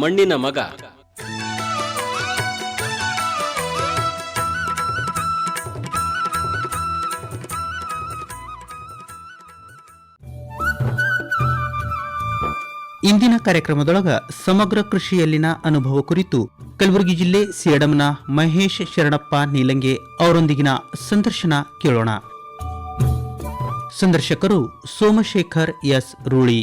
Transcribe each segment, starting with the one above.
ಮಣ್ಣಿನ ಮಗ. ಇಂದಿನ ಕಾರ್ಯಕ್ರಮದೊಳಗ ಸಮಗ್ರ ಕೃಷಿಯಲ್ಲಿನ ಅನುಭವ ಕುರಿತು ಕಲಬುರಗಿ ಜಿಲ್ಲೆ ಸೇಡಂನ ಮಹೇಶ್ ಶರಣಪ್ಪ ನೀಲಂಗೆ ಅವರೊಂದಿಗಿನ ಸಂದರ್ಶನ ಕೇಳೋಣ. ಸಂದರ್ಶಕರು ಸೋಮಶೇಖರ್ ಎಸ್ ರೂಳಿ.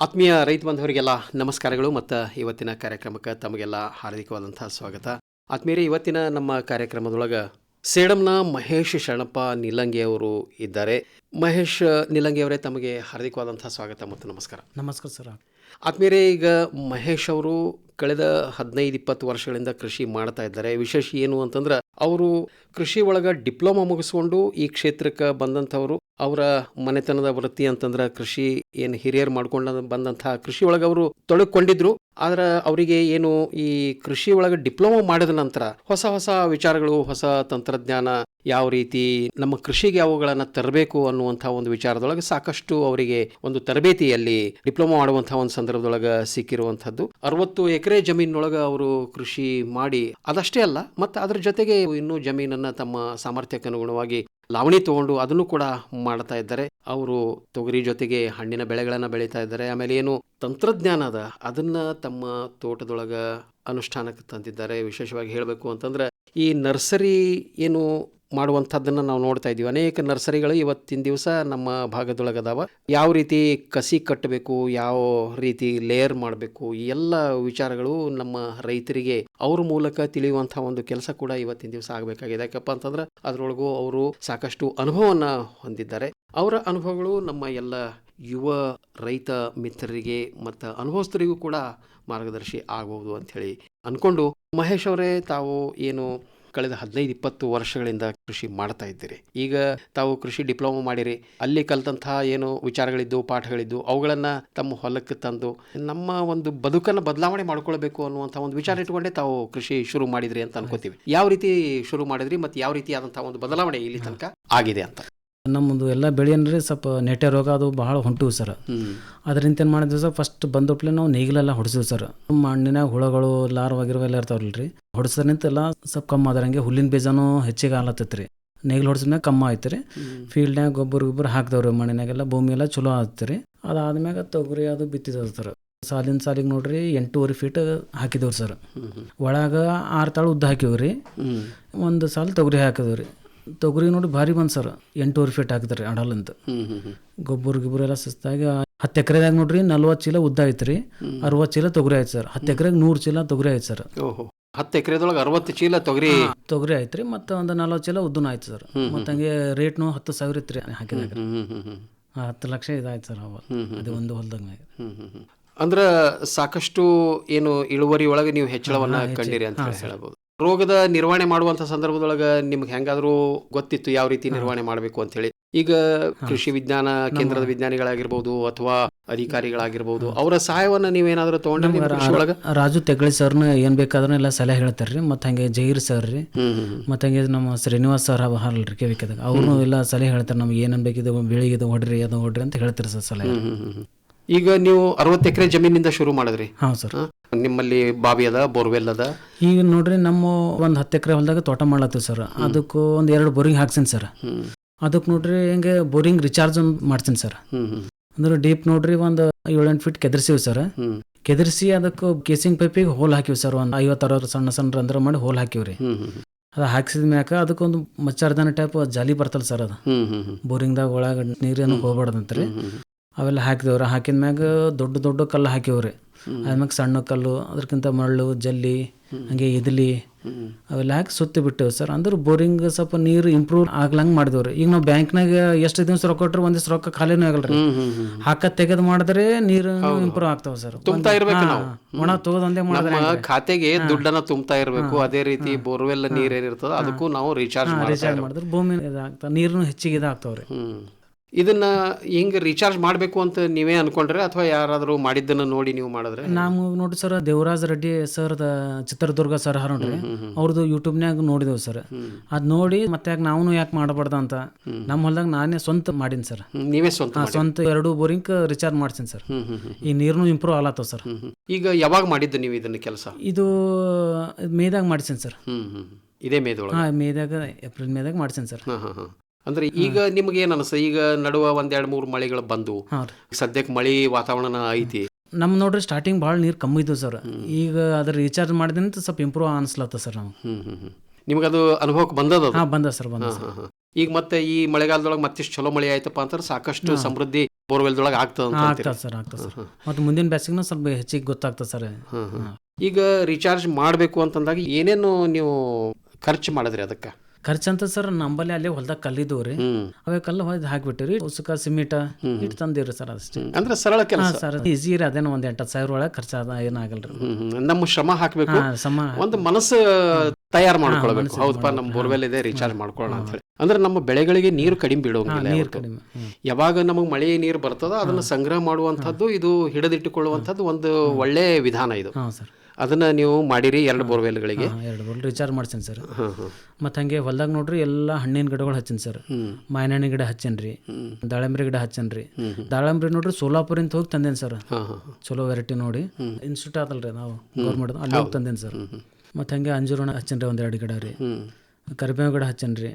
ಆತ್ಮೀಯ ರೈತ ಬಾಂಧವರಿಗೆಲ್ಲ ನಮಸ್ಕಾರಗಳು ಮತ್ತು ಇವತ್ತಿನ ಕಾರ್ಯಕ್ರಮಕ್ಕೆ ತಮಗೆಲ್ಲ ಹಾರ್ದಿಕವಾದಂಥ ಸ್ವಾಗತ. ಆತ್ಮೀಯರೇ ಇವತ್ತಿನ ನಮ್ಮ ಕಾರ್ಯಕ್ರಮದೊಳಗೆ ಸೇಡಂನ ಮಹೇಶ್ ಶರಣಪ್ಪ ನಿಲಂಗಿ ಅವರು ಇದ್ದಾರೆ. ಮಹೇಶ್ ನಿಲಂಗಿ ಅವರೇ ತಮಗೆ ಹಾರ್ದಿಕವಾದಂಥ ಸ್ವಾಗತ ಮತ್ತು ನಮಸ್ಕಾರ. ನಮಸ್ಕಾರ ಸರ್. ಆತ್ಮೀಯರೇ ಈಗ ಮಹೇಶ್ ಅವರು ಕಳೆದ ಹದಿನೈದು ಇಪ್ಪತ್ತು ವರ್ಷಗಳಿಂದ ಕೃಷಿ ಮಾಡ್ತಾ ಇದ್ದಾರೆ. ವಿಶೇಷ ಏನು ಅಂತಂದ್ರೆ ಅವರು ಕೃಷಿ ಒಳಗೆ ಡಿಪ್ಲೊಮಾ ಮುಗಿಸ್ಕೊಂಡು ಈ ಕ್ಷೇತ್ರಕ್ಕೆ ಬಂದಂಥವರು. ಅವರ ಮನೆತನದ ವೃತ್ತಿ ಅಂತಂದ್ರೆ ಕೃಷಿ ಏನು ಹಿರಿಯರು ಮಾಡ್ಕೊಂಡ ಬಂದಂತಹ ಕೃಷಿ ಒಳಗೆ ಅವರು ತೊಡಗಿಕೊಂಡಿದ್ರು. ಆದ್ರೆ ಅವರಿಗೆ ಏನು ಈ ಕೃಷಿ ಒಳಗೆ ಡಿಪ್ಲೊಮಾ ಮಾಡಿದ ನಂತರ ಹೊಸ ಹೊಸ ವಿಚಾರಗಳು, ಹೊಸ ತಂತ್ರಜ್ಞಾನ ಯಾವ ರೀತಿ ನಮ್ಮ ಕೃಷಿಗೆ ಅವುಗಳನ್ನ ತರಬೇಕು ಅನ್ನುವಂತಹ ಒಂದು ವಿಚಾರದೊಳಗೆ ಸಾಕಷ್ಟು ಅವರಿಗೆ ಒಂದು ತರಬೇತಿಯಲ್ಲಿ ಡಿಪ್ಲೊಮಾ ಮಾಡುವಂತಹ ಒಂದು ಸಂದರ್ಭದೊಳಗೆ ಸಿಕ್ಕಿರುವಂಥದ್ದು. ಅರವತ್ತು ಎಕರೆ ಜಮೀನೊಳಗೆ ಅವರು ಕೃಷಿ ಮಾಡಿ ಅದಷ್ಟೇ ಅಲ್ಲ, ಮತ್ತು ಅದ್ರ ಜೊತೆಗೆ ಇನ್ನೂ ಜಮೀನನ್ನು ತಮ್ಮ ಸಾಮರ್ಥ್ಯಕ್ಕೆ ಅನುಗುಣವಾಗಿ ಲಾವಣಿ ತಗೊಂಡು ಅದನ್ನು ಕೂಡ ಮಾಡ್ತಾ ಇದ್ದಾರೆ. ಅವರು ತೊಗರಿ ಜೊತೆಗೆ ಹಣ್ಣಿನ ಬೆಳೆಗಳನ್ನು ಬೆಳೀತಾ ಇದ್ದಾರೆ. ಆಮೇಲೆ ಏನು ತಂತ್ರಜ್ಞಾನ ಅದ, ಅದನ್ನು ತಮ್ಮ ತೋಟದೊಳಗೆ ಅನುಷ್ಠಾನಕ್ಕೆ ತಂದಿದ್ದಾರೆ. ವಿಶೇಷವಾಗಿ ಹೇಳಬೇಕು ಅಂತಂದ್ರೆ, ಈ ನರ್ಸರಿ ಏನು ಮಾಡುವಂಥದ್ದನ್ನು ನಾವು ನೋಡ್ತಾ ಇದ್ದೀವಿ. ಅನೇಕ ನರ್ಸರಿಗಳು ಇವತ್ತಿನ ದಿವಸ ನಮ್ಮ ಭಾಗದೊಳಗೆ ಅದಾವ ಯಾವ ರೀತಿ ಕಸಿ ಕಟ್ಟಬೇಕು, ಯಾವ ರೀತಿ ಲೇಯರ್ ಮಾಡಬೇಕು, ಈ ಎಲ್ಲ ವಿಚಾರಗಳು ನಮ್ಮ ರೈತರಿಗೆ ಅವ್ರ ಮೂಲಕ ತಿಳಿಯುವಂಥ ಒಂದು ಕೆಲಸ ಕೂಡ ಇವತ್ತಿನ ದಿವಸ ಆಗಬೇಕಾಗಿದೆ. ಯಾಕಪ್ಪ ಅಂತಂದ್ರೆ, ಅದರೊಳಗೂ ಅವರು ಸಾಕಷ್ಟು ಅನುಭವವನ್ನು ಹೊಂದಿದ್ದಾರೆ. ಅವರ ಅನುಭವಗಳು ನಮ್ಮ ಎಲ್ಲ ಯುವ ರೈತ ಮಿತ್ರರಿಗೆ ಮತ್ತು ಅನುಭವಸ್ಥರಿಗೂ ಕೂಡ ಮಾರ್ಗದರ್ಶಿ ಆಗಬಹುದು ಅಂಥೇಳಿ ಅಂದ್ಕೊಂಡು ಮಹೇಶ್ ಅವರೇ ತಾವು ಏನು ಕಳೆದ ಹದಿನೈದು ಇಪ್ಪತ್ತು ವರ್ಷಗಳಿಂದ ಕೃಷಿ ಮಾಡ್ತಾ ಇದ್ದೀರಿ. ಈಗ ತಾವು ಕೃಷಿ ಡಿಪ್ಲೊಮಾ ಮಾಡಿರಿ. ಅಲ್ಲಿ ಕಲಿತಂತಹ ಏನು ವಿಚಾರಗಳಿದ್ದು ಪಾಠಗಳಿದ್ದು ಅವುಗಳನ್ನು ತಮ್ಮ ಹೊಲಕ್ಕೆ ತಂದು ನಮ್ಮ ಒಂದು ಬದುಕನ್ನು ಬದಲಾವಣೆ ಮಾಡ್ಕೊಳ್ಬೇಕು ಅನ್ನುವಂಥ ಒಂದು ವಿಚಾರ ಇಟ್ಕೊಂಡೆ ತಾವು ಕೃಷಿ ಶುರು ಮಾಡಿದ್ರಿ ಅಂತ ಅನ್ಕೋತೀವಿ. ಯಾವ ರೀತಿ ಶುರು ಮಾಡಿದ್ರಿ ಮತ್ತು ಯಾವ ರೀತಿಯಾದಂತಹ ಒಂದು ಬದಲಾವಣೆ ಇಲ್ಲಿ ತನಕ ಆಗಿದೆ ಅಂತ? ನಮ್ಮದು ಎಲ್ಲ ಬೆಳೆ ಅಂದರೆ ಸ್ವಲ್ಪ ನೆಟ್ಟೆ ರೋಗ ಅದು ಭಾಳ ಹೊಂಟಿವು ಸರ್. ಅದರಿಂದ ಏನು ಮಾಡಿದ್ವಿ ಸರ್ ಫಸ್ಟ್ ಬಂದಪ್ಲೆ ನಾವು ನೇಗಿಲೆಲ್ಲ ಹೊಡಿಸಿದ್ವಿ ಸರ್. ಮಣ್ಣಿನಾಗ ಹುಳಗಳು ಲಾರ್ವಾಗಿರುವ ಎಲ್ಲ ಇರ್ತಾವಲ್ರಿ. ಹೊಡಿಸೋದ್ರಿಂದ ಎಲ್ಲ ಸ್ವಲ್ಪ ಕಮ್ಮಿ ಆದಂಗೆ ಹುಲ್ಲಿನ ಬೀಜನೂ ಹೆಚ್ಚಿಗೆ ಆಲತ್ತೈತೆ ರೀ ನೇಗಿಲು ಹೊಡ್ಸಿದ್ಮ್ಯಾಗ ಕಮ್ಮಿ ಆಯ್ತು ರೀ ಫೀಲ್ಡ್ನಾಗ ಗೊಬ್ಬರ ಗೊಬ್ಬರ ಹಾಕ್ದವ್ರಿ ಮಣ್ಣಿನಾಗೆಲ್ಲ ಭೂಮಿ ಎಲ್ಲ ಚಲೋ ಆಯ್ತು ರೀ ಅದಾದ್ಮ್ಯಾಗ ತೊಗರಿ ಅದು ಬಿತ್ತಿದ ಸರ್. ಸಾಲಿನ ಸಾಲಿಗೆ ನೋಡ್ರಿ ಎಂಟೂವರೆ ಫೀಟ್ ಹಾಕಿದವ್ರಿ ಸರ್. ಒಳಗೆ ಆರು ತಾಳು ಉದ್ದ ಹಾಕಿವ್ರಿ. ಒಂದು ಸಾಲು ತೊಗರಿ ಹಾಕಿದವ್ರಿ ತೊಗರಿ ನೋಡಿ ಭಾರಿ ಬಂದ್ ಸರ್. ಎಂಟೂವರೆ ಫೀಟ್ ಹಾಕಿದ್ರಿ ಅಡಲಂತ ಗೊಬ್ಬರ ಗಿಬ್ಬರ ಎಲ್ಲ ಸುಸ್ತಾಗಿ ಹತ್ತು ಎಕರೆದಾಗ ನೋಡ್ರಿ ನಲ್ವತ್ತು ಚೀಲ ಉದ್ದ ಐತ್ರಿ ಅರವತ್ತು ಚೀಲ ತೊಗರಿ ಆಯ್ತು ಸರ್. ಹತ್ತು ಎಕರೆಗೆ ನೂರು ಚೀಲ ತೊಗರಿ ಆಯ್ತು ಸರ್. ಹತ್ತು ಎಕರೆದೊಳಗೆ ಅರವತ್ತು ಚೀಲ ತೊಗರಿ. ತೊಗರಿ ಆಯ್ತು ರೀ ಮತ್ತು ಒಂದು ನಲ್ವತ್ತು ಚೀಲ ಉದ್ದನ ಆಯ್ತು ಸರ್. ಮತ್ತೆ ಹಂಗೆ ರೇಟ್ನು ಹತ್ತು ಸಾವಿರ ಇತ್ತು ರೀ ಹಾಕಿದಾಗ. ಹತ್ತು ಲಕ್ಷ ಇದಾಯ್ತು ಸರ್ ಅವಾಗ ಅದು ಒಂದು ಹೊಲ್ದಾಗ ಅಂದ್ರೆ ಸಾಕಷ್ಟು ಏನು ಇಳುವರಿ ಒಳಗೆ ನೀವು ಹೆಚ್ಚಳವನ್ನ ಕಂಡಿರಿ ಅಂತ ಹೇಳಿ ಹೇಳಬಹುದು ರೋಗದ ನಿರ್ವಹಣೆ ಮಾಡುವಂತ ಸಂದರ್ಭದೊಳಗ ನಿಮ್ಗೆ ಹೆಂಗಾದ್ರೂ ಗೊತ್ತಿತ್ತು ಯಾವ ರೀತಿ ನಿರ್ವಹಣೆ ಮಾಡಬೇಕು ಅಂತ ಹೇಳಿ ಈಗ ಕೃಷಿ ವಿಜ್ಞಾನ ಕೇಂದ್ರದ ವಿಜ್ಞಾನಿಗಳಾಗಿರ್ಬೋದು ಅಥವಾ ಅಧಿಕಾರಿಗಳಾಗಿರ್ಬೋದು ಅವರ ಸಹಾಯವನ್ನ ನೀವೇನಾದ್ರೂ ತಗೊಂಡ್ರೆ ರಾಜು ತೆಗಳಿ ಸರ್ನ ಏನ್ ಬೇಕಾದ್ರೂ ಎಲ್ಲ ಸಲಹೆ ಹೇಳ್ತಾರ್ರಿ ಮತ್ತು ಹಂಗೆ ಜೈರ್ ಸರ್ ರೀ ಮತ್ತ. ಹಂಗೆ ನಮ್ಮ ಶ್ರೀನಿವಾಸ್ ಸರ್ ಹಾರಲ್ರಿ ಕೆವಿಕದಾಗ ಅವ್ರು ಎಲ್ಲ ಸಲಹೆ ಹೇಳ್ತಾರೆ ನಮ್ಗೆ ಏನೇನು ಬೇಕಿದೆ ಬೆಳಿಗ್ಗೆ ಹೊಡ್ರಿ ಅದು ಹೊಡ್ರಿ ಅಂತ ಹೇಳ್ತಾರೆ ಸರ್ ಸಲಹೆ. ಈಗ ನೀವು ಅರವತ್ತು ಎಕರೆ ಜಮೀನಿಂದ ಶುರು ಮಾಡಿದ್ರಿ? ಹಾಂ ಸರ್? ನಿಮ್ಮಲ್ಲಿ ಬಾವಿ ಅದ ಬೋರ್ವೆಲ್ ಅದ? ಈಗ ನೋಡ್ರಿ ನಮ್ಮ ಒಂದು ಹತ್ತು ಎಕರೆ ಹೊಲದಾಗ ತೋಟ ಮಾಡ್ಲತ್ತೀವಿ ಸರ್. ಅದಕ್ಕೂ ಒಂದು ಎರಡು ಬೋರಿಂಗ್ ಹಾಕ್ಸೀನಿ ಸರ್. ಅದಕ್ಕೆ ನೋಡ್ರಿ ಹಿಂಗೆ ಬೋರಿಂಗ್ ರಿಚಾರ್ಜ್ ಮಾಡ್ತೀನಿ ಸರ್. ಅಂದ್ರೆ ಡೀಪ್ ನೋಡ್ರಿ ಒಂದು ಏಳೆಂಟು ಫೀಟ್ ಕೆದರ್ಸಿವಿ ಸರ್. ಕೆದರ್ಸಿ ಅದಕ್ಕೆ ಕೇಸಿಂಗ್ ಪೈಪಿಗೆ ಹೋಲ್ ಹಾಕಿವಿ ಸರ್. ಒಂದು ಐವತ್ತು ಅರವತ್ತು ಸಣ್ಣ ಸಣ್ಣ ರಂಧ್ರ ಮಾಡಿ ಹೋಲ್ ಹಾಕಿವ್ರಿ ಅದು ಹಾಕ್ಸಿದ ಮ್ಯಾಕ ಅದಕ್ಕೊಂದು ಮಚ್ಚಾರ್ದಾನ ಟೈಪ್ ಜಾಲಿ ಬರ್ತಲ್ಲ ಸರ್ ಅದು. ಬೋರಿಂಗ್ದಾಗ ಒಳಗೆ ನೀರೇನು ಹೋಗ್ಬಾರ್ದಂತ್ರಿ. ಅವೆಲ್ಲ ಹಾಕಿದವ್ರಿ. ಹಾಕಿದ ಮ್ಯಾಗ ದೊಡ್ಡ ದೊಡ್ಡ ಕಲ್ಲು ಹಾಕಿವ್ರಿ ಆದ್ಮ್ಯಾಗ ಸಣ್ಣ ಕಲ್ಲು ಅದಕ್ಕಿಂತ ಮರಳು ಜಲ್ಲಿ ಹಂಗೆ ಇದ್ಲಿ ಅವೆಲ್ಲ ಹಾಕಿ ಸುತ್ತಿ ಬಿಟ್ಟೇವೆ ಸರ್. ಅಂದ್ರೆ ಬೋರಿಂಗ್ ಸ್ವಲ್ಪ ನೀರು ಇಂಪ್ರೂವ್ ಆಗ್ಲಂಗೆ ಮಾಡಿದವ್ರಿ. ಈಗ ನಾವು ಬ್ಯಾಂಕ್ನಾಗ ಎಷ್ಟು ದಿವಸ ರೊಕ್ಕ ಕೊಟ್ರೆ ಒಂದಿವ್ಸ ರೊಕ್ಕ ಖಾಲಿನೂ ಆಗಲ್ರಿ. ಹಾಕ ತೆಗೆದು ಮಾಡಿದ್ರೆ ನೀರು ಇಂಪ್ರೂವ್ ಆಗ್ತಾವ ಸರ್. ತುಂಬ್ತಾ ಇರ್ಬೇಕು ನಾವು. ಒಣ ತಗೋದ್ ಒಂದೇ ಮಾಡಿದ್ರೆ ಖಾತೆಗೆ ದುಡ್ಡನ್ನ ತುಂಬ್ತಾ ಇರಬೇಕು. ಅದೇ ರೀತಿ ಬೋರ್ವೆಲ್ ನೀರ್ ಏನಿರ್ತದ ಅದಕ್ಕೂ ನಾವು ರೀಚಾರ್ಜ್ ರಿಚಾರ್ಜ್ ಮಾಡಿದ್ರೆ ಭೂಮಿ ಇದಾಗ್ತಾವ ನೀರು ಹೆಚ್ಚಿಗೆ ಇದಾಗ್ತಾವ್ರಿ. ಇದನ್ನ ಹಿಂಗೆ ರೀಚಾರ್ಜ್ ಮಾಡಬೇಕು ಅಂತ ನೀವೇ ಅನ್ಕೊಂಡ್ರೆ ಅಥವಾ ಯಾರಾದರೂ ಮಾಡಿದ್ದನ್ನು ನೋಡಿ ನೀವು ಮಾಡಿದ್ರೆ? ನಾವು ನೋಡಿ sir Devaraj Reddy sir Chitradurga sir ಹರ ನೋಡ್ರಿ ಅವ್ರದ್ದು ಯೂಟ್ಯೂಬ್ನಾಗ ನೋಡಿದೆವು ಸರ್. ಅದ್ ನೋಡಿ ಮತ್ತೆ ಯಾಕೆ ನಾವು ಯಾಕೆ ಮಾಡಬಾರ್ದ ಅಂತ. ನಮ್ಮ ಹೊಲ್ದಾಗ ನಾನೇ ಸ್ವಂತ ಮಾಡೀನಿ ಸರ್. ನೀವೇ ಸ್ವಂತ. ಸ್ವಂತ ಎರಡು ಬೋರಿಂಗ್ ರಿಚಾರ್ಜ್ ಮಾಡ್ತೀನಿ ಸರ್. ಈ ನೀರ್ನು ಇಂಪ್ರೂವ್ ಆಗತ್ತವ ಸರ್. ಈಗ ಯಾವಾಗ ಮಾಡಿದ್ದು ನೀವು ಇದನ್ನ ಕೆಲಸ? ಇದು ಮೇದಾಗ ಮಾಡ್ಸೀನಿ ಸರ್. ಇದೇ ಮೇದೊಳಗೆ? ಹಾಂ ಮೇದಾಗ ಏಪ್ರಿಲ್ ಮೇದಾಗ ಮಾಡ್ಸೀನಿ ಸರ್. ಹಾ ಹಾ ಹಾ. ಅಂದ್ರೆ ಈಗ ನಿಮ್ಗೆ ಏನ್ ಅನ್ಸ ಈಗ ನಡುವ ಒಂದೆರಡು ಮೂರು ಮಳೆಗಳು ಬಂದು ಸದ್ಯಕ್ಕೆ ಮಳಿ ವಾತಾವರಣ ಐತಿ. ನಮ್ ನೋಡ್ರಿ ಸ್ಟಾರ್ಟಿಂಗ್ ಭಾಳ ನೀರು ಕಮ್ಮಿ ಇದ್ವು ಸರ್. ಈಗ ಅದ್ರ ರೀಚಾರ್ಜ್ ಮಾಡಿದಿಂದ ಸ್ವಲ್ಪ ಇಂಪ್ರೂವ್ ಅನ್ಸ್ಲತ್ತ ಸರ್ ನಾವು ಹ್ಮ್ ಹ್ಮ್ ಹ್ಮ್. ನಿಮ್ಗೆ ಅದು ಅನುಭವಕ್ಕೆ ಬಂದದ? ಹಾಂ ಬಂದ ಸರ್ ಬಂದ. ಈಗ ಮತ್ತೆ ಈ ಮಳೆಗಾಲದೊಳಗೆ ಮತ್ತಿಷ್ಟು ಚಲೋ ಮಳೆ ಆಯ್ತಪ್ಪ ಅಂತಂದ್ರೆ ಸಾಕಷ್ಟು ಸಮೃದ್ಧಿ ಬೋರ್ವೆಲ್ದೊಳಗೆ ಆಗ್ತದ ಅಂತ ಅಂತೀರಿ. ಆಗ್ತದೆ ಸರ್ ಆಗ್ತದೆ ಸರ್. ಮತ್ತು ಮುಂದಿನ ಬ್ಯಾಸಿಗ್ನ ಸ್ವಲ್ಪ ಹೆಚ್ಚಿಗೆ ಗೊತ್ತಾಗ್ತದೆ ಸರ್. ಈಗ ರೀಚಾರ್ಜ್ ಮಾಡಬೇಕು ಅಂತಂದಾಗ ಏನೇನು ನೀವು ಖರ್ಚು ಮಾಡಿದ್ರಿ ಅದಕ್ಕೆ? ಖರ್ಚಂತ ಸರ್ ನಂಬಲ್ಲಿ ಅಲ್ಲೇ ಹೊಲ್ದಾಗ ಕಲ್ಲಿದ್ದವು ರೀ ಅವೇ ಕಲ್ಲು ಹೊಯ್ದು ಹಾಕ್ಬಿಟ್ಟಿರಿ ಉಸುಕ ಸಿಮಿಟ ಇಟ್ ತಂದಿರಿ ಸರ್ ಅಷ್ಟೇ. ಅಂದ್ರೆ ಸರಳ ಕೆಲಸ. ಸರ್ ಈಸಿ ರೀ ಅದೇನೋ ಒಂದ್ ಎಂಟತ್ತು ಸಾವಿರ ಒಳಗೆ ಖರ್ಚಾದ ಏನಾಗಲ್ರಿ. ನಮ್ಮ ಶ್ರಮ ಹಾಕ್ಬೇಕು. ಸಮ ಒಂದು ಮನಸ್ಸು ತಯಾರು ಮಾಡ್ಕೊಳ್ಬೇಕು. ಹೌದಪ್ಪ ನಮ್ಮ ಬೋರ್ವೆಲ್ ಇದೆ ರೀಚಾರ್ಜ್ ಮಾಡ್ಕೊಳ್ಳೋಣ ಅಂತ ಹೇಳಿ. ಅಂದ್ರೆ ನಮ್ಮ ಬೆಳೆಗಳಿಗೆ ನೀರು ಕಡಿಮೆ ಯಾವತ್ತೂ. ಯಾವಾಗ ನಮಗೆ ಮಳೆ ನೀರು ಬರ್ತದೋ ಅದನ್ನ ಸಂಗ್ರಹ ಮಾಡುವಂಥದ್ದು ಇದು ಹಿಡಿದಿಟ್ಟುಕೊಳ್ಳುವಂಥದ್ದು ಒಂದು ಒಳ್ಳೆ ವಿಧಾನ ಇದು. ಅದನ್ನ ನೀವು ಮಾಡಿರಿ ಎರಡು ಬೋರ್ವೆಲ್ಗಳಿಗೆ. ಎರಡು ಬೋರ್ವೆಲ್ ರಿಚಾರ್ಜ್ ಮಾಡ್ತೀನಿ ಸರ್ ಮತ್ತು ಹಂಗೆ ಹೊಲ್ದಾಗ ನೋಡ್ರಿ ಎಲ್ಲ ಹಣ್ಣಿನ ಗಿಡಗಳು ಹಚ್ಚೀನಿ ಸರ್ ಮಾಯನಹಣ್ಣಿನ ಗಿಡ ಹಚ್ಚೇನಿ ರೀ ದಾಳಂಬ್ರಿ ಗಿಡ ಹಚ್ಚೇನಿ ರೀ. ದಾಳಂಬ್ರಿ ನೋಡ್ರಿ ಸೋಲಾಪುರಿಂದ ಹೋಗಿ ತಂದೇನಿ ಸರ್. ಚಲೋ ವೆರೈಟಿ ನೋಡಿ. ಇನ್ಸ್ಟಿಟ್ಯೂಟ್ ರೀ ನಾವು ಗೌರ್ಮೆಂಟ್ ಅಲ್ಲಿ ಹೋಗಿ ತಂದೇನಿ ಸರ್ ಮತ್ತು ಹಂಗೆ ಅಂಜೂರಣ ಹಚ್ಚೇನಿ ರೀ ಒಂದೆರಡು ಗಿಡ ರೀ. ಕರಿಬೇವು ಗಿಡ ಹಚ್ಚೇನಿ ರೀ.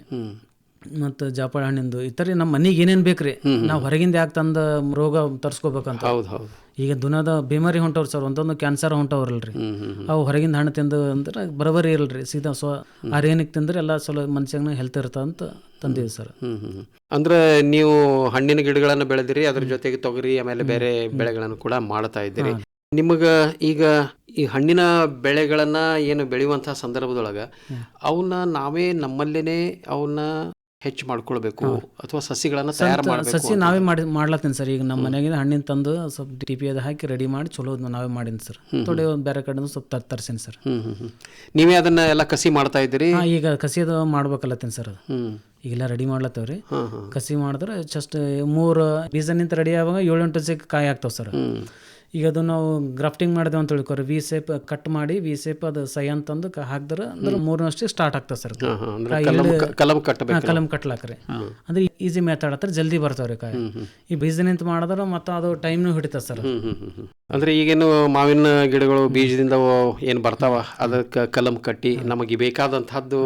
ಮತ್ತು ಜಾಪಾಳ ಹಣ್ಣಿಂದು ಈ ಥರ ನಮ್ಮ ಮನೆಗೆ ಏನೇನು ಬೇಕು ರೀ ನಾವು ಹೊರಗಿಂದ ಯಾಕೆ ತಂದು ರೋಗ ತರಿಸ್ಕೋಬೇಕಂತ? ಹೌದು ಹೌದು. ಈಗ ದುನದ ಬಿಮಾರಿ ಹೊಂಟವ್ರು ಸರ್ ಒಂದೊಂದು ಕ್ಯಾನ್ಸರ್ ಹೊಂಟವ್ರಲ್ರಿ. ಅವು ಹೊರಗಿಂದ ಹಣ್ಣು ತಿಂದು ಅಂದ್ರೆ ಬರೋಬರಿ ಇರಲ್ರಿ ಸೀದಾ ಸ್ವ ಆರ್ಗ್ಯಾನಿಕ್ ತಿಂದ್ರೆ ಎಲ್ಲ ಸ್ವಲ್ಪ ಮನುಷ್ಯನ ಹೆಲ್ತ್ ಇರ್ತದೆ ಅಂತ ತಂದೀವಿ ಸರ್. ಅಂದ್ರೆ ನೀವು ಹಣ್ಣಿನ ಗಿಡಗಳನ್ನು ಬೆಳೆದಿರಿ ಅದ್ರ ಜೊತೆಗೆ ತೊಗರಿ ಆಮೇಲೆ ಬೇರೆ ಬೆಳೆಗಳನ್ನು ಕೂಡ ಮಾಡ್ತಾ ಇದ್ದೀರಿ. ನಿಮಗ ಈಗ ಈ ಹಣ್ಣಿನ ಬೆಳೆಗಳನ್ನ ಏನು ಬೆಳೆಯುವಂತಹ ಸಂದರ್ಭದೊಳಗ ಅವನ್ನ ನಾವೇ ನಮ್ಮಲ್ಲೇನೆ ಅವನ್ನ ಹೆಚ್ಚು ಮಾಡ್ಕೊಳ್ಬೇಕು ಅಥವಾ ಸಸಿಗಳನ್ನ ತಯಾರು ಮಾಡಬೇಕು ಸಸಿ ನಾವೇ ಮಾಡಿ ಮಾಡ್ಲತ್ತೀನಿ ಸರ್. ಈಗ ನಮ್ಮ ಮನೆಗೆ ಹಣ್ಣಿನ ತಂದು ಸ್ವಲ್ಪ ಡಿ ಪಿ ಅದು ಹಾಕಿ ರೆಡಿ ಮಾಡಿ ಚಲೋ ನಾವೇ ಮಾಡೀನಿ ಸರ್. ತೊಡೆ ಒಂದು ಬೇರೆ ಕಡೆ ಸ್ವಲ್ಪ ತರ್ ತರ್ಸೀನಿ ಸರ್. ನೀವೇ ಅದನ್ನ ಎಲ್ಲ ಕಸಿ ಮಾಡ್ತಾ ಇದ್ದೀರಿ? ಈಗ ಕಸಿ ಅದು ಮಾಡ್ಬೇಕಲ್ಲತ್ತೀನಿ ಸರ್ ಅದು. ಹ್ಮ್. ಈಗೆಲ್ಲ ರೆಡಿ ಮಾಡ್ಲತ್ತೇವ್ರಿ. ರೀ ಕಸಿ ಮಾಡಿದ್ರೆ ಜಸ್ಟ್ ಮೂರು ಬೀಜ ನಿಂತ ರೆಡಿ ಆಗುವಾಗ ಏಳು ಎಂಟು ಕಾಯಿ ಆಗ್ತಾವೆ ಸರ್. ಈಗ ಅದು ನಾವು ಗ್ರಾಫ್ಟಿಂಗ್ ಮಾಡಿದೆ ಅಂತ ತಿಳ್ಕೊರಿ. ವಿ ಸೇಪ್ ಕಟ್ ಮಾಡಿ ವಿ ಸೇಪ್ ಅದು ಸೈ ಅಂತಂದು ಹಾಕಿದ್ರೆ ಅಂದ್ರೆ ಮೂರನಷ್ಟೇ ಸ್ಟಾರ್ಟ್ ಆಗ್ತದೆ ಸರ್. ಕಲಮ್ ಕಟ್ಲಾಕ್ರಿ. ಅಂದ್ರೆ ಈಸಿ ಮೆಥಡ್ ಹತ್ರ ಜಲ್ದಿ ಬರ್ತಾವ್ರಿ ಕಾಯಿ. ಈ ಬೀಜದಿಂದ ಮಾಡಿದ್ರೆ ಮತ್ತೆ ಅದು ಟೈಮ್ನು ಹಿಡಿತದೆ ಸರ್. ಅಂದ್ರೆ ಈಗೇನು ಮಾವಿನ ಗಿಡಗಳು ಬೀಜದಿಂದ ಏನು ಬರ್ತಾವ? ಅದಕ್ಕೆ ಕಲಂ ಕಟ್ಟಿ ನಮಗೆ ಬೇಕಾದಂತಹದ್ದು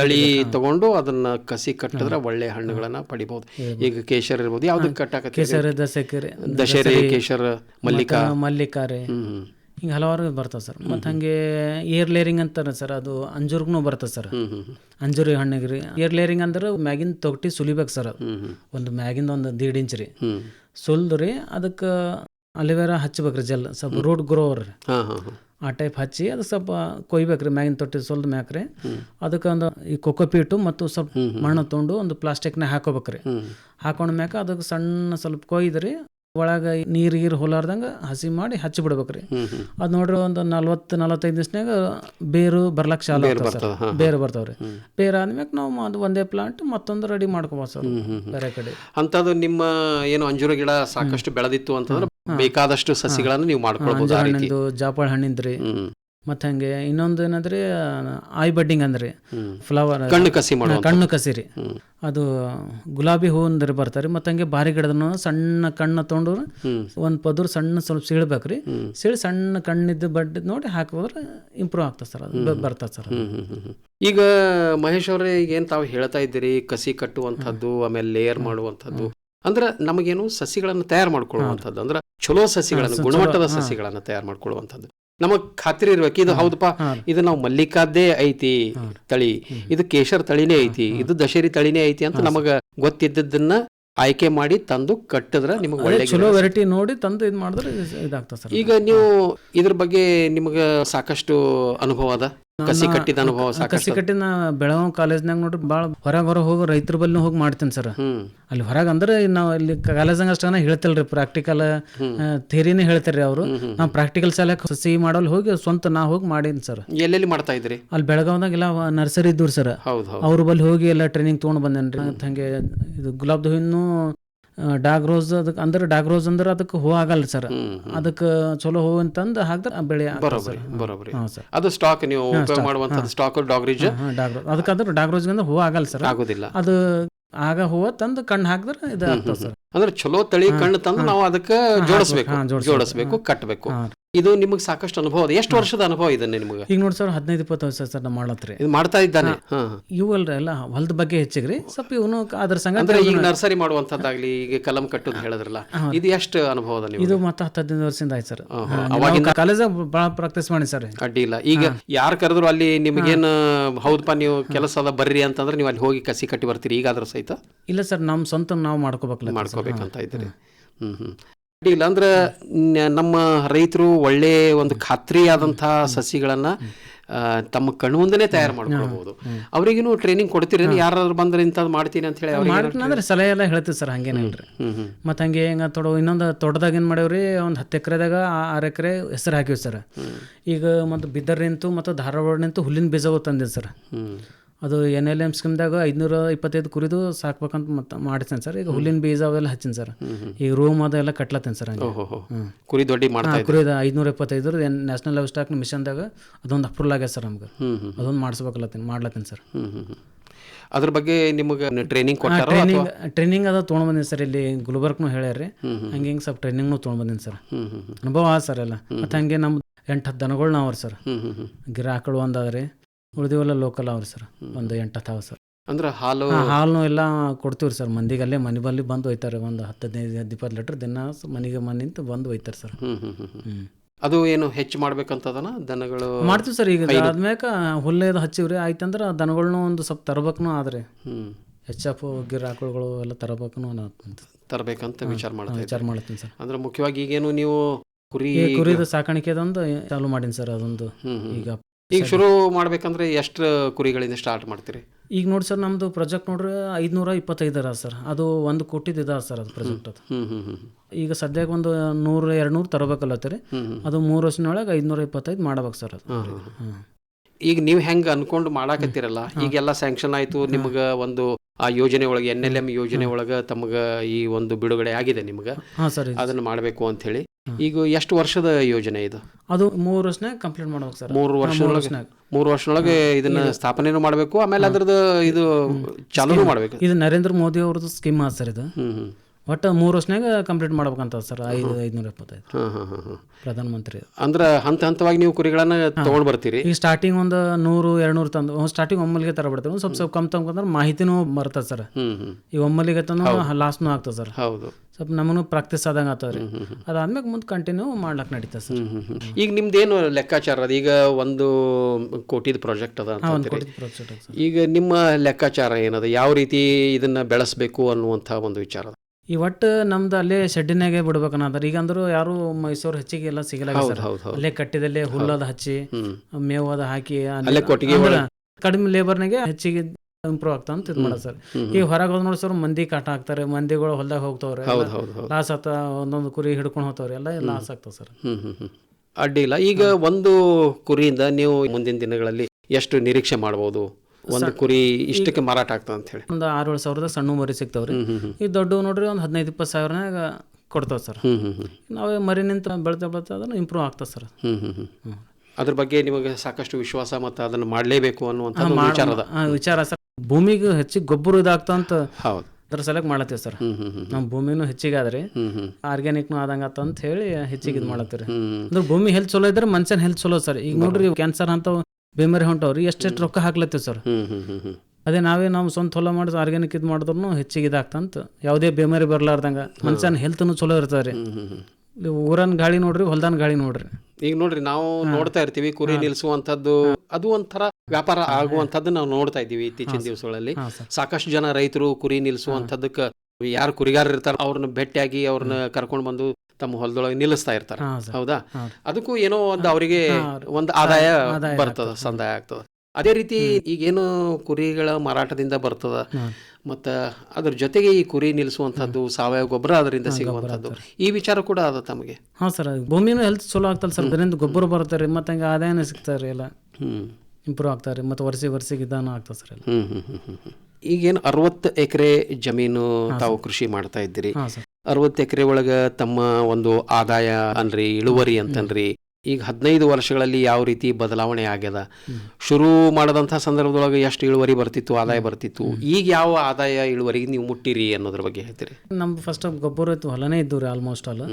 ತಳಿ ತಗೊಂಡು ಅದನ್ನ ಕಸಿ ಕಟ್ಟಿದ್ರೆ ಒಳ್ಳೆ ಹಣ್ಣುಗಳನ್ನ ಪಡಿಬಹುದು ಈಗ ಕೇಶರ್ ಇರ್ಬೋದು. ಯಾವ್ದಕ್ಕೆ ಕಟ್ಟಾಕ ಕೇಸರಿ ದಸೆಕರಿ ದಶೇರಿ ಕೇಶರ್ ಮಲ್ಲಿಕಾ. ಮಲ್ಲಿಕಾರೆ ಹ್ಮ್. ಹಿಂಗೆ ಹಲವಾರು ಬರ್ತದೆ ಸರ್. ಮತ್ತು ಹಂಗೆ ಏರ್ ಲೇರಿಂಗ್ ಅಂತಾರೆ ಸರ್. ಅದು ಅಂಜೂರ್ಗೂ ಬರ್ತದೆ ಸರ್. ಅಂಜೂರಿ ಹಣ್ಣಿಗೆ ರೀ ಏರ್ ಲೇರಿಂಗ್ ಅಂದ್ರೆ ಮ್ಯಾಗಿನ ತೊಗಟಿ ಸುಲಿಬೇಕು ಸರ್. ಒಂದು ಮ್ಯಾಗಿಂದ ಒಂದು ದೀಡ್ ಇಂಚ್ ರೀ. ಸುಲಿದು ರೀ ಅದಕ್ಕೆ ಅಲಿವೇರಾ ಹಚ್ಬೇಕ್ರಿ ಜೆಲ್. ಸ್ವಲ್ಪ ರೂಟ್ ಗ್ರೋವರ್ ರೀ. ಆ ಟೈಪ್ ಹಚ್ಚಿ ಅದಕ್ಕೆ ಸ್ವಲ್ಪ ಕೊಯ್ಬೇಕ್ರಿ ಮ್ಯಾಗಿನ ತೊಟ್ಟಿ ಸುಲ್ದು ಮ್ಯಾಕ್ರಿ ಅದಕ್ಕೆ ಒಂದು ಈ ಕೊಕೊಪೀಟು ಮತ್ತು ಸ್ವಲ್ಪ ಮಣ್ಣು ತೊಗೊಂಡು ಒಂದು ಪ್ಲಾಸ್ಟಿಕ್ನಾಗ ಹಾಕೋಬೇಕ್ರಿ. ರೀ ಹಾಕೊಂಡ ಮ್ಯಾಕ ಅದಕ್ಕೆ ಸಣ್ಣ ಸ್ವಲ್ಪ ಕೊಯ್ದ್ರಿ. ಒಳಗೆ ನೀರು ಗೀರು ಹೋಲಾರ್ದಂಗೆ ಹಸಿ ಮಾಡಿ ಹಚ್ಚಿ ಬಿಡ್ಬೇಕ್ರಿ. ಅದು ನೋಡ್ರಿ ಒಂದು ನಲ್ವತ್ತು ನಲವತ್ತೈದು ದಿವ್ಸನಾಗ ಬೇರು ಬರ್ಲಕ್ಕೆ ಚಾಲು ಬರ್ತದ, ಹಾ, ಬೇರು ಬರ್ತಾವ್ರಿ. ಬೇರು ಆದ್ಮ್ಯಾಕ ನಾವು ಅದು ಒಂದೇ ಪ್ಲಾಂಟ್ ಮತ್ತೊಂದು ರೆಡಿ ಮಾಡ್ಕೋಬೋದು ಸರ್. ಬೇರೆ ಕಡೆ. ಅಂತದ್ದು ನಿಮ್ಮ ಏನು ಅಂಜೂರ ಗಿಡ ಸಾಕಷ್ಟು ಬೆಳೆದಿತ್ತು ಅಂತಂದ್ರೆ ಬೇಕಾದಷ್ಟು ಸಸಿಗಳನ್ನು ನೀವು ಹಣ್ಣಿಂದು ಜಾಪಾಳ ಹಣ್ಣಿಂದ್ರಿ. ಮತ್ತು ಹಂಗೆ ಇನ್ನೊಂದು ಏನಂದ್ರೆ ಐ ಬಡ್ಡಿಂಗ್ ಅಂದ್ರೆ ಫ್ಲವರ್ ಕಣ್ಣು ಕಸಿ ಕಣ್ಣು ಕಸಿರಿ ಅದು ಗುಲಾಬಿ ಹೂವಂದ್ರೆ ಬರ್ತಾರೆ ಮತ್ತೆ ಹಂಗೆ ಬಾರಿ ಗಿಡದನ್ನು ಸಣ್ಣ ಕಣ್ಣ ತೊಗೊಂಡು ಒಂದು ಪದುರು ಸಣ್ಣ ಸ್ವಲ್ಪ ಸೀಳ್ಬೇಕ್ರಿ. ಸೀಳಿ ಸಣ್ಣ ಕಣ್ಣಿದ್ದು ಬಡ್ಡಿ ನೋಡಿ ಹಾಕಿದ್ರೆ ಇಂಪ್ರೂವ್ ಆಗ್ತದೆ ಸರ್ ಅದು. ಬರ್ತದೆ ಸರ್. ಈಗ ಮಹೇಶ್ ಅವರೇ ಈಗ ಏನ್ ತಾವು ಹೇಳ್ತಾ ಇದ್ದೀರಿ ಕಸಿ ಕಟ್ಟುವಂಥದ್ದು ಆಮೇಲೆ ಲೇಯರ್ ಮಾಡುವಂಥದ್ದು. ಅಂದ್ರೆ ನಮಗೇನು ಸಸಿಗಳನ್ನು ತಯಾರು ಮಾಡ್ಕೊಳ್ಳುವಂಥದ್ದು. ಅಂದ್ರೆ ಚಲೋ ಸಸಿಗಳನ್ನು ಗುಣಮಟ್ಟದ ಸಸಿಗಳನ್ನು ತಯಾರು ಮಾಡ್ಕೊಳ್ಳುವಂಥದ್ದು. ನಮಗ್ ಖಾತ್ರಿ ಇರ್ಬೇಕು. ಇದು ಹೌದಪ್ಪ. ಇದು ನಾವು ಮಲ್ಲಿಕಾದ್ದೇ ಐತಿ ತಳಿ. ಇದು ಕೇಶರ್ ತಳಿನೇ ಐತಿ. ಇದು ದಶೇರಿ ತಳಿನೇ ಐತಿ ಅಂತ ನಮಗ ಗೊತ್ತಿದ್ದದನ್ನ ಆಯ್ಕೆ ಮಾಡಿ ತಂದು ಕಟ್ಟದ್ರ ನಿಮಗೆ ಒಳ್ಳೆ ಚಲೋ ವೆರೈಟಿ ನೋಡಿ ತಂದು ಇದು ಮಾಡಿದ್ರೆ ಇದು- ಇದಾಗ್ತದೆ ಸರ್. ಈಗ ನೀವು ಇದ್ರ ಬಗ್ಗೆ ನಿಮಗ ಸಾಕಷ್ಟು ಅನುಭವ ಅದ? ಕಸಿ ಕಟ್ಟಿದ ಅನುಭವ ಕಸಿ ಸಾಕಷ್ಟು. ಅದ? ಕಟ್ಟಿ ನಾ ಬೆಳಗಾವ್ ಕಾಲೇಜ್ನಾಗ ನೋಡ್ರಿ ಬಾಳ ಹೊರಗೆ ಹೊರಗೆ ಹೋಗಿ ರೈತರ ಬಲ್ಲಿ ಹೋಗಿ ಮಾಡ್ತೀನಿ ಸರ್. ಅಲ್ಲಿ ಹೊರಗೆ ಅಂದ್ರೆ ನಾವು ಇಲ್ಲಿ ಕಾಲೇಜಾಗ ಅಷ್ಟೇ ಹೇಳ್ತಿಲ್ರಿ ಪ್ರಾಕ್ಟಿಕಲ್ ಥೇರಿನೇ ಹೇಳ್ತಾರೆ ಅವರು. ನಾವು ಪ್ರಾಕ್ಟಿಕಲ್ ಶಾಲೆಗೆ ಸಸಿ ಮಾಡಲ್ ಹೋಗಿ ಸ್ವಂತ ನಾ ಹೋಗಿ ಮಾಡೀನಿ ಸರ್. ಎಲ್ಲೆಲ್ಲಿ ಮಾಡ್ತಾ ಇದ್ರಿ? ಅಲ್ಲಿ ಬೆಳಗಾವ್ದಾಗ ಎಲ್ಲ ನರ್ಸರಿ ಇದ್ದವ್ರು ಸರ್. ಅವ್ರ ಬಲ್ಲಿ ಹೋಗಿ ಎಲ್ಲ ಟ್ರೈನಿಂಗ್ ತೊಗೊಂಡು ಬಂದೇನ್ರಿ. ಹಂಗೆ ಇದು ಗುಲಾಬ್ ಹೂವಿನೂ ಡಾಗ್ ರೋಸ್ ಅದಕ್ಕೆ ಅಂದ್ರೆ ಡಾಗ್ ರೋಸ್ ಅಂದ್ರೆ ಅದಕ್ಕೆ ಹೂ ಆಗಲ್ಲ ಸರ್. ಅದಕ್ಕೆ ಚಲೋ ಹೂ ಅಂತಂದು ಹಾಕಿದ್ರೆ ಬೆಳೆ ಬರೋಬ್ರಿ ಬರೋಬ್ರಿ ಅದು ಸ್ಟಾಕ್ ನೀವು ಉಪಯೋಗ ಮಾಡುವಂಥದ್ದು ಸ್ಟಾಕ್ ಹಾಂ ಡಾಗ್ ರೋಸ್. ಅದಕ್ಕೆ ಅಂದ್ರೆ ಡಾಗ್ ರೋಸ್ಗೆ ಹೂ ಆಗಲ್ಲ ಸರ್. ಆಗೋದಿಲ್ಲ. ಅದು ಆಗ ಹೂವ ತಂದು ಕಣ್ಣು ಹಾಕಿದ್ರೆ ಇದು ಸರ್. ಅಂದ್ರೆ ಚಲೋ ತಳಿ ಕಣ್ಣು ತಂದು ನಾವು ಅದಕ್ಕೆ ಜೋಡಿಸ್ಬೇಕು ಜೋಡಿಸ್ಬೇಕು. ಕಟ್ಟಬೇಕು ಇದು ನಿಮಗೆ ಸಾಕಷ್ಟು ಅನುಭವ ಇದೆ ಎಷ್ಟು ವರ್ಷದ ಅನುಭವ ಇದೆ ನಿಮಗೆ? ಈಗ ನೋಡಿ ಸರ್ ಹದಿನೈದು ಇಪ್ಪತ್ತು ವರ್ಷ ಸರ್ ನಾವು ಮಾಡತ್ರಿ ಇದು ಮಾಡ್ತಾ ಇದ್ದಾನೆ. ಇವಲ್ರ ಎಲ್ಲ ಹೊಲದ ಬಗ್ಗೆ ಹೆಚ್ಚಿಗ್ರಿ. ಸ್ವಲ್ಪ ಇವನು ಅದ್ರ ಸಂಗತಿ ಅಂದ್ರೆ ಈಗ ನರ್ಸರಿ ಮಾಡುವಂತದ್ದಾಗ್ಲಿ ಈಗ ಕಲಂ ಕಟ್ಟುದು ಹೇಳಿದ್ರಲ್ಲ ಇದು ಎಷ್ಟು ಅನುಭವ ನೀವು ಇದು ಮತ್ತೆ ಹತ್ತು ಹದಿನೈದು ವರ್ಷದಿಂದ ಆಯ್ತು ಸರ್. ಅವಾಗಿಂದ- ಕಾಲೇಜಾಗ ಭಾಳ ಪ್ರಾಕ್ಟೀಸ್ ಮಾಡಿ ಸರ್. ಅಡ್ಡಿ ಇಲ್ಲ. ಈಗ ಯಾರು ಕರೆದ್ರು ಅಲ್ಲಿ ನಿಮಗೇನು ಹೌದಪ್ಪ ನೀವು ಕೆಲಸ ಅದ ಬರ್ರಿ ಅಂತಂದ್ರೆ ನೀವು ಅಲ್ಲಿ ಹೋಗಿ ಕಸಿ ಕಟ್ಟಿ ಬರ್ತೀರಿ. ಈಗ ಈಗಾದ್ರೂ ಸಹಿತ? ಇಲ್ಲ ಸರ್ ನಮ್ಮ ಸ್ವಂತ ನಾವು ಮಾಡ್ಕೋಬೇಕು ಮಾಡ್ಕೋಬೇಕಂತ ಇದ್ರಿ ಹ್ಮ್ ಹ್ಮ್. ಇಲ್ಲ. ಅಂದ್ರೆ ನಮ್ಮ ರೈತರು ಒಳ್ಳೆ ಒಂದು ಖಾತ್ರಿ ಖಾತ್ರಿಯಾದಂತಹ ಸಸಿಗಳನ್ನ ತಮ್ಮ ಕಣ್ಣು ಮುಂದೆನೆ ತಯಾರು ಮಾಡ್ಕೊಳ್ಬಹುದು. ಅವರಿಗೂ ಟ್ರೈನಿಂಗ್ ಕೊಡ್ತೀರಿ. ಯಾರು ಬಂದ್ರೆ ಇಂಥದ್ದು ಮಾಡ್ತೀನಿ ಅಂತ ಹೇಳಿ ಅವ್ರಿಗೆ ಅಂದ್ರೆ ಸಲಹೆ ಎಲ್ಲ ಹೇಳ್ತೀವಿ ಸರ್ ಹಂಗೇನಿಲ್ರಿ ಮತ್ತ ಹಂಗೆ ಹಿಂಗೆ ತೊಡೋ ಇನ್ನೊಂದು ತೊಡದಾಗ ಏನು ಮಾಡೇವ್ರಿ ಒಂದು ಹತ್ತು ಎಕರೆದಾಗ ಆರು ಎಕರೆ ಹೆಸರು ಹಾಕಿವಿ ಸರ್. ಈಗ ಮತ್ತು ಬಿದರ್ ನಿಂತು ಮತ್ತು ಧಾರವಾಡ ನಿಂತು ಹುಲ್ಲಿನ ಬೀಜ ತಂದಿದ್ದು ಸರ್. ಅದು ಎನ್ ಎಲ್ ಎಂ ಸ್ಕೀಮ್ದಾಗ ಐದುನೂರ ಇಪ್ಪತ್ತೈದು ಕುರಿದು ಸಾಕ್ಬೇಕಂತ ಮತ್ತೆ ಮಾಡ್ತೇನೆ ಸರ್. ಈಗ ಹುಲ್ಲಿನ ಬೀಜ ಅವೆಲ್ಲ ಹಚ್ಚಿನಿ ಸರ್. ಈಗ ರೂಮ್ ಅದೆಲ್ಲ ಕಟ್ಲತ್ತೇನೆ ಸರ್ ಕುರಿ ದೊಡ್ಡ ಕುರಿದ ಐದುನೂರ ಇಪ್ಪತ್ತೈದು ನ್ಯಾಷನಲ್ ಲೈಫ್ ಸ್ಟಾಕ್ ಮಿಷನ್ದಾಗ ಅದೊಂದು ಅಪ್ರೂವಲ್ ಆಗ್ಯದ ಸರ್ ನಮ್ಗೆ. ಅದೊಂದು ಮಾಡಿಸ್ಬೇಕಲ್ಲತ್ತೀನಿ ಮಾಡ್ಲತ್ತೀನಿ ಸರ್. ಅದ್ರ ಬಗ್ಗೆ ನಿಮಗೆ ಟ್ರೈನಿಂಗ್ ಟ್ರೈನಿಂಗ್ ಟ್ರೈನಿಂಗ್ ಅದ ತೊಗೊಂಡ್ ಬಂದಿನಿ ಸರ್ ಇಲ್ಲಿ ಗುಲ್ಬರ್ಗ್ನು ಹೇಳ್ಯಾರಿ ಹಂಗೆ ಹಿಂಗೆ ಸ್ವಲ್ಪ ಟ್ರೈನಿಂಗ್ನು ತೊಗೊಂಡ್ ಬಂದಿನಿ ಸರ್. ಅನುಭವ ಆ ಸರ್ ಎಲ್ಲ. ಮತ್ತೆ ಹಂಗೆ ನಮ್ಮ ಎಂಟು ಹತ್ತು ದನಗಳು ನಾವ್ರಿ ಸರ್. ಗಿರಾಕಳು ಒಂದು ಅದ್ರಿ ಉಳಿದಿವೆಲ್ಲ ಲೋಕಲ್ ಅವ್ರಿ ಸರ್ ಒಂದು ಎಂಟು ಹತ್ತು ಸರ್ ಅಂದ್ರೆ ಹಾಲು ಹಾಲು ಎಲ್ಲ ಕೊಡ್ತೀವ್ರಿ ಸರ್ ಮಂದಿಗೆ ಅಲ್ಲೇ ಮನೆ ಬಲ್ಲಿ ಬಂದು ಒಯ್ತಾರೆ. ಒಂದು ಹತ್ತು ಹದಿನೈದು ಇಪ್ಪತ್ತು ಲೀಟ್ರ್ ದಿನ ಮನೆಗೆ ಮನೆ ನಿಂತು ಬಂದು ಒಯ್ತಾರೆ ಸರ್ ಅದು ಏನು ಹೆಚ್ಚು ಮಾಡ್ಬೇಕಂತದನ? ದನಗಳು ಮಾಡ್ತೀವಿ ಸರ್ ಈಗ ಆದ್ಮ್ಯಾಕ ಹುಲ್ಲೇದು ಹಚ್ಚಿವ್ರಿ. ಆಯ್ತಂದ್ರೆ ದನಗಳ್ನು ಒಂದು ಸ್ವಲ್ಪ ತರಬೇಕು ಆದ್ರೆ. ಹೆಚ್ಚಪ್ಪು ಎಚ್ ಆಕಳುಗಳು ಎಲ್ಲ ತರಬೇಕು ತರಬೇಕಂತ ವಿಚಾರ ಮಾಡ್ತೀನಿ ವಿಚಾರ ಮಾಡ್ತೀನಿ ಸರ್ ಅಂದ್ರೆ ಮುಖ್ಯವಾಗಿ ಈಗೇನು ನೀವು ಕುರಿ ಕುರಿದ ಸಾಕಾಣಿಕೆದೊಂದು ಚಾಲು ಮಾಡೀನಿ ಸರ್ ಅದೊಂದು. ಈಗ ಈಗ ಶುರು ಮಾಡ್ಬೇಕಂದ್ರೆ ಎಷ್ಟು ಕುರಿಗಳಿಂದ ಸ್ಟಾರ್ಟ್ ಮಾಡ್ತೀರಿ? ಈಗ ನೋಡಿ ಸರ್ ನಮ್ಮದು ಪ್ರಾಜೆಕ್ಟ್ ನೋಡ್ರಿ ಐದ್ನೂರ ಇಪ್ಪತ್ತೈದರ ಸರ್. ಅದು ಒಂದು ಕೋಟಿದ ಇದ ಸರ್ ಅದು ಪ್ರಾಜೆಕ್ಟ್ ಅದು. ಈಗ ಸದ್ಯಕ್ಕೆ ಒಂದು ನೂರು ಎರಡು ನೂರು ತರಬೇಕಲ್ಲತ್ತೀರಿ ಅದು ಮೂರು ವರ್ಷನೊಳಗೆ ಐದುನೂರ ಇಪ್ಪತ್ತೈದು ಮಾಡ್ಬೇಕು ಸರ್ ಅದು. ಈಗ ನೀವು ಹೆಂಗ್ ಅನ್ಕೊಂಡು ಮಾಡಾಕತ್ತೀರಲ್ಲ ಈಗೆಲ್ಲ ಸ್ಯಾಂಕ್ಷನ್ ಆಯ್ತು ನಿಮ್ಗೆ ಒಂದು ಆ ಯೋಜನೆ ಒಳಗೆ ಎನ್ ಎಲ್ ಎಂ ಯೋಜನೆ ಒಳಗ ತಮಗ ಈ ಒಂದು ಬಿಡುಗಡೆ ಆಗಿದೆ ನಿಮ್ಗೆ. ಹಾಂ ಸರ್ ಅದನ್ನ ಮಾಡಬೇಕು ಅಂತ ಹೇಳಿ. ಈಗ ಎಷ್ಟು ವರ್ಷದ ಯೋಜನೆ ಇದು? ಅದು ಮೂರು ವರ್ಷನಾಗ ಕಂಪ್ಲೀಟ್ ಮಾಡ್ಬೇಕು ಸರ್. ಮೂರು ವರ್ಷದೊಳಗೆ ಮೂರು ವರ್ಷದೊಳಗೆ ಇದನ್ನ ಸ್ಥಾಪನೆನೂ ಮಾಡಬೇಕು ಆಮೇಲೆ ಅದ್ರದ್ದು ಇದು ಚಾಲೂನು ಮಾಡಬೇಕು. ಇದು ನರೇಂದ್ರ ಮೋದಿ ಅವ್ರದ್ದು ಸ್ಕೀಮ್ ಅದ ಸರ್ ಇದು. ಒಟ್ಟು ಮೂರು ವರ್ಷನಾಗ ಕಂಪ್ಲೀಟ್ ಮಾಡ್ಬೇಕಂತ ಸರ್ ಐದು ಐದುನೂರ ಎಪ್ಪತ್ತೈದು. ಹಾಂ ಹಾಂ ಹ್ಮ್ ಹ್ಮ್. ಪ್ರಧಾನ ಮಂತ್ರಿ ಅಂದ್ರ ಹಂತ ಹಂತವಾಗಿ ನೀವು ಕುರಿಗಳನ್ನ ತಗೊಂಡ್ ಬರ್ತೀರಿ. ಈಗ ಸ್ಟಾರ್ಟಿಂಗ್ ಒಂದು ನೂರು ಎರಡು ನೂರು ತಂದು ಸ್ಟಾರ್ಟಿಂಗ್ ಒಮ್ಮಲಿಗೆ ತರ ಬಿಡ್ತೀವಿ ಸ್ವಲ್ಪ ಸ್ವಲ್ಪ ಕಮ್ ತಗೊಂಡ್ರೆ ಮಾಹಿತಿನೂ ಬರ್ತದೆ ಸರ್ ಈ ಒಮ್ಮಲಿಗೆ ತಂದು ಲಾಸ್ನು ಆಗ್ತದೆ ಸರ್ ಹೌದು. ಸ್ವಲ್ಪ ನಮಗೂ ಪ್ರಾಕ್ಟೀಸ್ ಆದಂಗೆ ಆಗ್ತದೆ ರೀ ಅದಾದ್ಮೇಲೆ ಮುಂದೆ ಕಂಟಿನ್ಯೂ ಮಾಡ್ಲಕ್ಕೆ ನಡೀತದೆ ಸರ್. ಈಗ ನಿಮ್ದೇನು ಲೆಕ್ಕಾಚಾರ ಅದು? ಈಗ ಒಂದು ಕೋಟಿದ ಪ್ರಾಜೆಕ್ಟ್ ಅದ ಅಂತ ಅಂತೀರಿ. ಈಗ ನಿಮ್ಮ ಲೆಕ್ಕಾಚಾರ ಏನದ? ಯಾವ ರೀತಿ ಇದನ್ನ ಬೆಳೆಸಬೇಕು ಅನ್ನುವಂಥ ಒಂದು ವಿಚಾರ ಅದ. ಈ ಒಟ್ಟು ನಮ್ದು ಅಲ್ಲೇ ಶೆಡ್ಡಿನಾಗೆ ಬಿಡ್ಬೇಕನ್ನೋದ್ರ ಈಗ ಅಂದ್ರು ಯಾರು ಮೈಸೂರು ಹೆಚ್ಚಿಗೆ ಎಲ್ಲ ಸಿಗಲ್ಲ ಹೌದು ಸರ್. ಹೌದು ಹೌದು. ಅಲ್ಲೇ ಕಟ್ಟಿದಲ್ಲೇ ಹುಲ್ಲದ ಹಚ್ಚಿ ಹ್ಮ್. ಮೇವು ಅದ ಹಾಕಿ ಅಲ್ಲಿ- ಅಲ್ಲೇ ಕೊಟ್ಟಿಗೆ ಅಂದ್ರೆ ಒಳಗೆ- ಕಡಿಮೆ ಲೇಬರ್ನಾಗೆ ಹೆಚ್ಚಿಗೆ ಇಂಪ್ರೂವ್ ಆಗ್ತಾ ಅಂತ ಇದು ಮಾಡೋದು ಸರ್. ಹ್ಮ್ ಈಗ ಹೊರಗೆ ಹೋದ್ ನೋಡಿ ಸರ್ ಮಂದಿ ಕಾಟ ಹಾಕ್ತಾರೆ ಮಂದಿಗಳು ಹೊಲ್ದಾಗ ಹೋಗ್ತಾವ್ರೆ ಹೌದು ಹೌದು ಹೌದು. ಲಾಸ್ ಆತ ಒಂದೊಂದು ಕುರಿ ಹಿಡ್ಕೊಂಡು ಹೋಗ್ತಾವ್ರೆ ಎಲ್ಲ ಲಾಸ್ ಆಗ್ತಾವ ಸರ್. ಹ್ಮ್ ಹ್ಮ್ ಹ್ಮ್. ಅಡ್ಡಿ ಇಲ್ಲ. ಈಗ ಒಂದು ಕುರಿಯಿಂದ ನೀವು ಮುಂದಿನ ದಿನಗಳಲ್ಲಿ ಎಷ್ಟು ನಿರೀಕ್ಷೆ ಮಾಡ್ಬೋದು? ಒಂದು ಕುರಿ ಇಷ್ಟಕ್ಕೆ ಮಾರಾಟ ಆಗ್ತದೆ ಅಂತ ಹೇಳಿ. ಒಂದು ಆರು ಏಳು ಸಾವಿರದ ಸಣ್ಣ ಮರಿ ಸಿಗ್ತಾವ್ರಿ. ಈ ದೊಡ್ಡ ನೋಡ್ರಿ ಒಂದು ಹದಿನೈದು ಇಪ್ಪತ್ತು ಸಾವಿರನಾಗ ಕೊಡ್ತಾವ ಸರ್. ನಾವೇ ಮರಿ ನಿಂತ ಬೆಳ್ತಾ ಬೆಳ್ತಾ ಅದನ್ನು ಇಂಪ್ರೂವ್ ಆಗ್ತದೆ ಸರ್ ಅದ್ರ ಬಗ್ಗೆ ನಿಮಗೆ ಸಾಕಷ್ಟು ವಿಶ್ವಾಸ ಮತ್ತು ಅದನ್ನು ಮಾಡಲೇಬೇಕು ಅನ್ನುವಂಥ ವಿಚಾರದ ವಿಚಾರ ಸರ್. ಭೂಮಿಗೆ ಹೆಚ್ಚಿಗೆ ಗೊಬ್ಬರ ಇದಾಗ್ತಂತ ಅಂತ ಹೌದು. ಅದ್ರ ಸಲಕ್ ಮಾಡತ್ತೀವಿ ಸರ್. ನಮ್ಮ ಭೂಮಿನೂ ಹೆಚ್ಚಿಗೆ ಆದ್ರಿ. ಆರ್ಗ್ಯಾನಿಕ್ನು ಆದಂಗ ಅಂತ ಹೇಳಿ ಹೆಚ್ಚಿಗೆ ಇದು ಮಾಡತ್ತೀರಿ. ಅಂದ್ರೆ ಭೂಮಿ ಹೆಲ್ತ್ ಚಲೋ ಇದ್ರೆ ಮನುಷ್ಯನ ಹೆಲ್ತ್ ಚಲೋ ಸರ್. ಈಗ ನೋಡ್ರಿ ಕ್ಯಾನ್ಸರ್ ಅಂತ ಬೇಮಾರಿ ಹೊಂಟವ್ರಿ ಎಷ್ಟೆಷ್ಟು ರೊಕ್ಕ ಹಾಕ್ಲತ್ತೀವಿ ಸರ್? ಅದೇ ನಾವೇ ನಾವು ಸ್ವಂತ ಹೊಲ ಮಾಡಿದ್ರೆ ಆರ್ಗ್ಯಾನಿಕ್ ಇದು ಮಾಡಿದ್ರು ಹೆಚ್ಚಿಗೆ ಇದಾಗ್ತಂತ. ಯಾವುದೇ ಬೇಮಾರಿ ಬರಲಾರ್ದಂಗೆ ಮನುಷ್ಯನ ಹೆಲ್ತ್ನು ಚಲೋ ಇರ್ತದೆ ರೀ ಹ್ಮ್ ಹ್ಮ್. ಹ್ಮ್ ಊರನ್ ಗಾಳಿ ನೋಡ್ರಿ ಹೊಲ್ದಾನ್ ಗಾಳಿ ನೋಡ್ರಿ. ಈಗ ನೋಡ್ರಿ ನಾವು ನೋಡ್ತಾ ಇರ್ತೀವಿ ಕುರಿ ನಿಲ್ಸುವಂತದ್ದು ಅದು ಒಂಥರ ವ್ಯಾಪಾರ ಆಗುವಂತದ್ದು ನಾವು ನೋಡ್ತಾ ಇದ್ದೀವಿ ಇತ್ತೀಚಿನ ದಿವಸಗಳಲ್ಲಿ. ಸಾಕಷ್ಟು ಜನ ರೈತರು ಕುರಿ ನಿಲ್ಸುವಂತದ್ದಕ್ಕೆ ಯಾರು ಕುರಿಗಾರ ಇರ್ತಾರ ಅವ್ರನ್ನ ಭೇಟಿಯಾಗಿ ಅವ್ರನ್ನ ಕರ್ಕೊಂಡು ಬಂದು ತಮ್ಮ ಹೊಲದೊಳಗೆ ನಿಲ್ಲಿಸ್ತಾ ಇರ್ತಾರೆ. ಹೌದಾ? ಅದಕ್ಕೂ ಏನೋ ಒಂದು ಅವರಿಗೆ ಒಂದು ಆದಾಯ ಬರ್ತದ ಸಂದಾಯ ಆಗ್ತದ. ಅದೇ ರೀತಿ ಈಗೇನು ಕುರಿಗಳ ಮಾರಾಟದಿಂದ ಬರ್ತದ. ಮತ್ತು ಅದ್ರ ಜೊತೆಗೆ ಈ ಕುರಿ ನಿಲ್ಲಿಸುವಂತದ್ದು ಸಾವಯವ ಗೊಬ್ಬರ ಅದರಿಂದ ಸಿಗುವಂತದ್ದು ಈ ವಿಚಾರ ಕೂಡ ಅದ ತಮಗೆ. ಹಾಂ ಸರ್ ಭೂಮಿನೂ ಹೆಲ್ತ್ ಚಲೋ ಆಗ್ತಲ್ಲ ಸರ್. ಅದರಿಂದ ಗೊಬ್ಬರ ಬರ್ತಾರೆ ಮತ್ತು ಹಂಗೆ ಆದಾಯನೂ ಸಿಗ್ತಾರೆ ಎಲ್ಲ. ಹ್ಮ್. ಇಂಪ್ರೂವ್ ಆಗ್ತಾರೆ ಮತ್ತು ವರ್ಷ ವರ್ಷಿಗೆ ಇದಾನು ಆಗ್ತದೆ ಸರ್ ಹ್ಮ್ ಹ್ಮ್ ಹ್ಮ್ ಹ್ಮ್. ಈಗೇನು ಅರವತ್ತು ಎಕರೆ ಜಮೀನು ತಾವು ಕೃಷಿ ಮಾಡ್ತಾ ಇದ್ದೀರಿ. ಅರವತ್ತು ಎಕರೆ ಒಳಗ ತಮ್ಮ ಒಂದು ಆದಾಯ ಅನ್ರಿ ಇಳುವರಿ ಅಂತನ್ರಿ. ಈಗ ಹದಿನೈದು ವರ್ಷಗಳಲ್ಲಿ ಯಾವ ರೀತಿ ಬದಲಾವಣೆ ಆಗ್ಯದ? ಶುರು ಮಾಡದಂಥ ಸಂದರ್ಭದೊಳಗೆ ಎಷ್ಟು ಇಳುವರಿ ಬರ್ತಿತ್ತು ಆದಾಯ ಬರ್ತಿತ್ತು? ಈಗ ಯಾವ ಆದಾಯ ಇಳುವರಿಗೆ ನೀವು ಮುಟ್ಟಿರಿ ಅನ್ನೋದ್ರ ಬಗ್ಗೆ ಹೇಳ್ತೀರಿ. ನಮ್ ಫಸ್ಟ್ ಗೊಬ್ಬರ ಇತ್ತು ಹೊಲನೇ ಇದ್ದು ರೀ ಆಲ್ಮೋಸ್ಟ್ ಆಲ್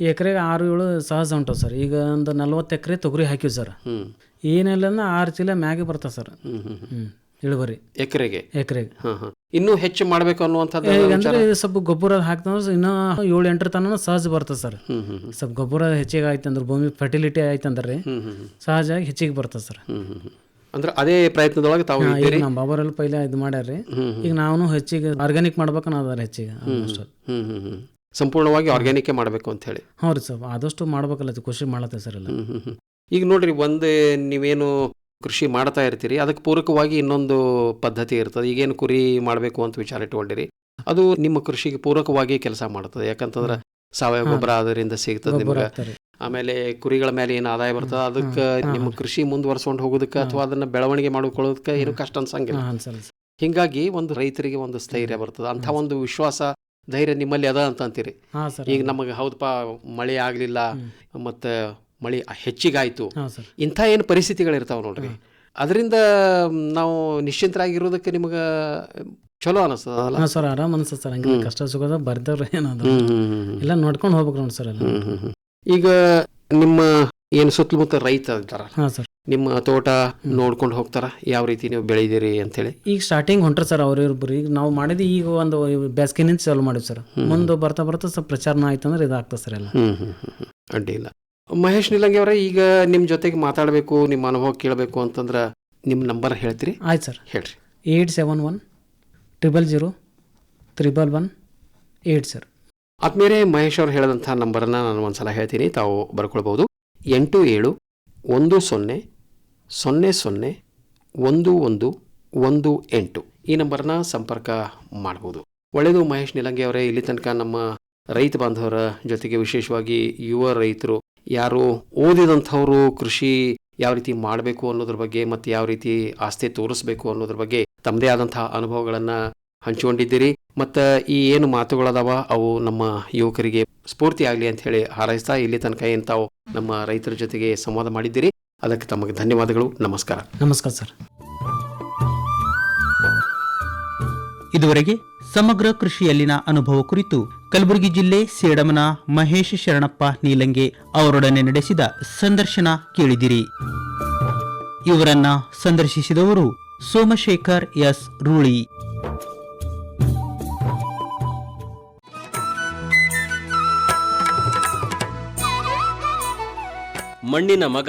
ಎಕರೆಗೆ ಆರು ಏಳು ಸಹಜ ಉಂಟು ಸರ್. ಈಗ ಒಂದು ನಲ್ವತ್ತು ಎಕರೆ ತೊಗರಿ ಹಾಕಿವಿ ಸರ್. ಏನೆಲ್ಲ ಆರು ಚೀಲ ಮ್ಯಾಗೆ ಬರ್ತದೆ ಸರ್. ಇಳುವರಿ. ಎಕರೆಗೆ? ಎಕರೆಗೆ. ಹಾ ಹಾಂ. ಇನ್ನೂ ಹೆಚ್ಚು ಮಾಡ್ಬೇಕು ಅನ್ನುವಂಥದ್ದು ಅಂದ್ರೆ ಸ್ವಲ್ಪ ಗೊಬ್ಬರ ಹಾಕ್ತಂದ್ರೆ ಇನ್ನೂ ಏಳು ಎಂಟರ ತನಕ ಸಹಜ ಬರ್ತದೆ ಸರ್. ಸ್ವಲ್ಪ ಗೊಬ್ಬರ ಹೆಚ್ಚಿಗೆ ಆಯ್ತಂದ್ರೆ ಭೂಮಿ ಫರ್ಟಿಲಿಟಿ ಆಯ್ತು ಅಂದ್ರೆ ಹ್ಮ್ ಹ್ಮ್ ಹ್ಮ್. ಸಹಜವಾಗಿ ಹೆಚ್ಚಿಗೆ ಬರ್ತದೆ ಸರ್. ಅಂದ್ರೆ ಅದೇ ಪ್ರಯತ್ನದೊಳಗೆ ತಾವು ಈಗ ನಮ್ಮ ಬಾಬರಲ್ಲಿ ಪೈಲೆ ಇದು ಮಾಡ್ಯಾರ್ರಿ. ಈಗ ನಾವು ಹೆಚ್ಚಿಗೆ ಆರ್ಗ್ಯಾನಿಕ್ ನಾವು ಅದಾರ ಹೆಚ್ಚಿಗೆ. ಸಂಪೂರ್ಣವಾಗಿ ಆರ್ಗ್ಯಾನಿಕ್ ಮಾಡಬೇಕು ಅಂತ ಹೇಳಿ. ಹ್ಞೂ ರೀ ಸರ್. ಆದಷ್ಟು ಮಾಡ್ಬೇಕಲ್ಲ ಕೃಷಿ ಮಾಡತ್ತೆ ಸರ್ ಎಲ್ಲ. ಈಗ ನೋಡ್ರಿ ಒಂದೇ ನೀವೇನು ಕೃಷಿ ಮಾಡ್ತಾ ಇರ್ತೀರಿ ಅದಕ್ಕೆ ಪೂರಕವಾಗಿ ಇನ್ನೊಂದು ಪದ್ಧತಿ ಇರ್ತದೆ. ಈಗೇನು ಕುರಿ ಮಾಡಬೇಕು ಅಂತ ವಿಚಾರ ಇಟ್ಕೊಂಡಿರಿ ಅದು ನಿಮ್ಮ ಕೃಷಿಗೆ ಪೂರಕವಾಗಿ ಕೆಲಸ ಮಾಡ್ತದೆ. ಯಾಕಂತಂದ್ರೆ ಸಾವಯವ ಗೊಬ್ಬರ ಅದರಿಂದ ಸಿಗ್ತದೆ ನಿಮ್ಗೆ. ಆಮೇಲೆ ಕುರಿಗಳ ಮೇಲೆ ಏನು ಆದಾಯ ಬರ್ತದೆ ಅದಕ್ಕೆ. ನಿಮ್ಮ ಕೃಷಿ ಮುಂದುವರ್ಸ್ಕೊಂಡು ಹೋಗೋದಕ್ಕೆ ಅಥವಾ ಅದನ್ನ ಬೆಳವಣಿಗೆ ಮಾಡ್ಕೊಳ್ಳೋದಕ್ಕೆ ಏನು ಕಷ್ಟ ಅನ್ಸಂಗಿಲ್ಲ. ಹಿಂಗಾಗಿ ಒಂದು ರೈತರಿಗೆ ಒಂದು ಸ್ಥೈರ್ಯ ಬರ್ತದೆ. ಅಂತ ಒಂದು ವಿಶ್ವಾಸ ಧೈರ್ಯ ನಿಮ್ಮಲ್ಲಿ ಅದ ಅಂತ ಅಂತೀರಿ. ಈಗ ನಮಗೆ ಹೌದಪ್ಪ ಮಳೆ ಆಗಲಿಲ್ಲ ಮತ್ತು ಮಳೆ ಹೆಚ್ಚಿಗಾಯಿತು. ಇಂಥ ಏನು ಪರಿಸ್ಥಿತಿಗಳಿರ್ತಾವೆ ನೋಡ್ರಿ. ಅದರಿಂದ ನಾವು ನಿಶ್ಚಿಂತರಾಗಿರೋದಕ್ಕೆ ನಿಮಗೆ ಚಲೋ ಅನಿಸ್ತದಲ್ಲ ಹಾಂ ಸರ್ ಆರಾಮ್ ಅನಿಸ್ತದೆ ಸರ್. ಹಂಗೆ ಕಷ್ಟ ಸುಖದ ಬರ್ದವ್ರ ಏನಾದ್ರು. ಎಲ್ಲ ನೋಡ್ಕೊಂಡು ಹೋಗ್ಬೇಕು ನೋಡಿ ಸರ್ ಎಲ್ಲ. ಈಗ ನಿಮ್ಮ ಏನು ಸುತ್ತಮುತ್ತ ರೈತ ಇದ್ದಾರ ಹಾಂ ಸರ್. ನಿಮ್ಮ ತೋಟ ನೋಡ್ಕೊಂಡು ಹೋಗ್ತಾರ? ಯಾವ ರೀತಿ ನೀವು ಬೆಳೆದಿರಿ ಅಂತೇಳಿ? ಈಗ ಸ್ಟಾರ್ಟಿಂಗ್ ಹೊಂಟ್ರ ಸರ್ ಅವ್ರಿಬ್ರು ಈಗ ನಾವು ಮಾಡಿದ ಈಗ ಒಂದು ಬೇಸಿಗೆನಿಂದ ಚಾಲು ಮಾಡಿವಿ ಸರ್. ಮುಂದೆ ಬರ್ತಾ ಬರ್ತಾ ಸ್ವಲ್ಪ ಪ್ರಚಾರನ ಆಯ್ತು ಅಂದ್ರೆ ಇದಾಗ್ತದೆ ಸರ್ ಎಲ್ಲ. ಹ್ಮ್ ಮಹೇಶ್ ನಿಲಂಗಿ ಅವರೇ ಈಗ ನಿಮ್ಮ ಜೊತೆಗೆ ಮಾತಾಡಬೇಕು ನಿಮ್ಮ ಅನುಭವ ಕೇಳಬೇಕು ಅಂತಂದ್ರೆ ನಿಮ್ಮ ನಂಬರ್ ಹೇಳ್ತೀರಿ? ಆಯ್ತು ಸರ್. ಹೇಳ್ರಿ. Eight seven one triple zero triple one eight sir. ಆದ್ಮೇಲೆ ಮಹೇಶ್ ಅವರು ಹೇಳಿದಂಥ ನಂಬರನ್ನು ನಾನು ಒಂದ್ಸಲ ಹೇಳ್ತೀನಿ ತಾವು ಬರ್ಕೊಳ್ಬೋದು ಎಂಟು ಏಳು ಒಂದು ಸೊನ್ನೆ ಸೊನ್ನೆ ಸೊನ್ನೆ ಒಂದು ಒಂದು ಒಂದು ಎಂಟು. ಈ ನಂಬರ್ನ ಸಂಪರ್ಕ ಮಾಡ್ಬೋದು. ಒಳ್ಳೆಯದು ಮಹೇಶ್ ನಿಲಂಗಿ ಅವರೇ ಇಲ್ಲಿ ತನಕ ನಮ್ಮ ರೈತ ಬಾಂಧವರ ಜೊತೆಗೆ ವಿಶೇಷವಾಗಿ ಯುವ ರೈತರು ಯಾರು ಓದಿದಂಥವರು ಕೃಷಿ ಯಾವ ರೀತಿ ಮಾಡಬೇಕು ಅನ್ನೋದ್ರ ಬಗ್ಗೆ ಮತ್ತು ಯಾವ ರೀತಿ ಆಸ್ತಿ ತೋರಿಸ್ಬೇಕು ಅನ್ನೋದ್ರ ಬಗ್ಗೆ ತಮ್ಮದೇ ಆದಂತಹ ಅನುಭವಗಳನ್ನು ಹಂಚಿಕೊಂಡಿದ್ದೀರಿ. ಮತ್ತು ಈ ಏನು ಮಾತುಗಳದಾವ, ಅವು ನಮ್ಮ ಯುವಕರಿಗೆ ಸ್ಫೂರ್ತಿ ಆಗಲಿ ಅಂತ ಹೇಳಿ ಹಾರೈಸ್ತಾ ಇಲ್ಲಿ ತನಕ ಏನು ನಮ್ಮ ರೈತರ ಜೊತೆಗೆ ಸಂವಾದ ಮಾಡಿದ್ದೀರಿ. ಅದಕ್ಕೆ ತಮಗೆ ಧನ್ಯವಾದಗಳು. ನಮಸ್ಕಾರ. ನಮಸ್ಕಾರ ಸರ್. ಇದುವರೆಗೆ ಸಮಗ್ರ ಕೃಷಿಯಲ್ಲಿನ ಅನುಭವ ಕುರಿತು ಕಲಬುರಗಿ ಜಿಲ್ಲೆ ಸೇಡಮನ ಮಹೇಶ್ ಶರಣಪ್ಪ ನೀಲಂಗೆ ಅವರೊಡನೆ ನಡೆಸಿದ ಸಂದರ್ಶನ ಕೇಳಿದಿರಿ. ಇವರನ್ನ ಸಂದರ್ಶಿಸಿದವರು ಸೋಮಶೇಖರ್ ಎಸ್ ರೂಳಿ. ಮಣ್ಣಿನ ಮಗ